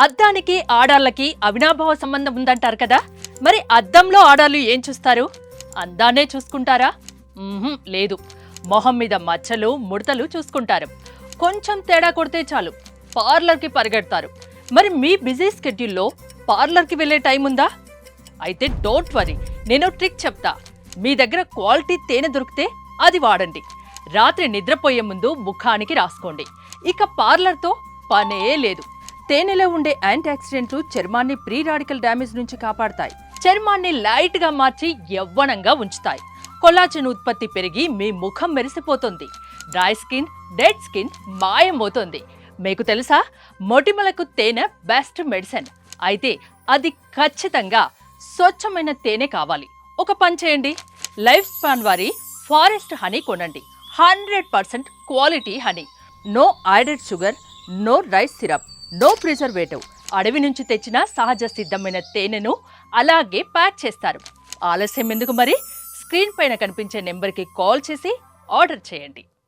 అద్దానికి ఆడాళ్ళకి అవినాభావ సంబంధం ఉందంటారు కదా? మరి అద్దంలో ఆడాళ్ళు ఏం చూస్తారు? అందాన్నే చూసుకుంటారా? లేదు. మొహం మీద మచ్చలు ముడతలు చూసుకుంటారు. కొంచెం తేడా కొడితే చాలు. పార్లర్కి పరిగెడతారు. మరి మీ బిజీ స్కెడ్యూల్లో పార్లర్కి వెళ్ళే టైం ఉందా? అయితే డోంట్ వరీ. నేను ట్రిక్ చెప్తా. మీ దగ్గర క్వాలిటీ తేనె దొరికితే అది వాడండి. రాత్రి నిద్రపోయే ముందు ముఖానికి రాసుకోండి. ఇక పార్లర్తో పనే లేదు. తేనెలో ఉండే యాంటీ ఆక్సిడెంట్లు చర్మాన్ని ప్రీ రాడికల్ డ్యామేజ్ నుంచి కాపాడతాయి. చర్మాన్ని లైట్గా మార్చి యవ్వనంగా ఉంచుతాయి. కొల్లాజన్ ఉత్పత్తి పెరిగి మీ ముఖం మెరిసిపోతుంది. డ్రై స్కిన్ డెడ్ స్కిన్ మాయమవుతుంది. మీకు తెలుసా? మొటిమలకు తేనె బెస్ట్ మెడిసిన్. అయితే అది ఖచ్చితంగా స్వచ్ఛమైన తేనె కావాలి. ఒక పని చేయండి. లైఫ్ స్పాన్ వారి ఫారెస్ట్ హనీ కొనండి. Hundred percent quality honey. No added sugar no rice syrup. No preservative అడవి నుంచి తెచ్చిన సహజ సిద్ధమైన తేనెను అలాగే ప్యాక్ చేస్తారు. ఆలస్యం ఎందుకు మరి? స్క్రీన్ పైన కనిపించే నెంబర్కి కాల్ చేసి ఆర్డర్ చేయండి.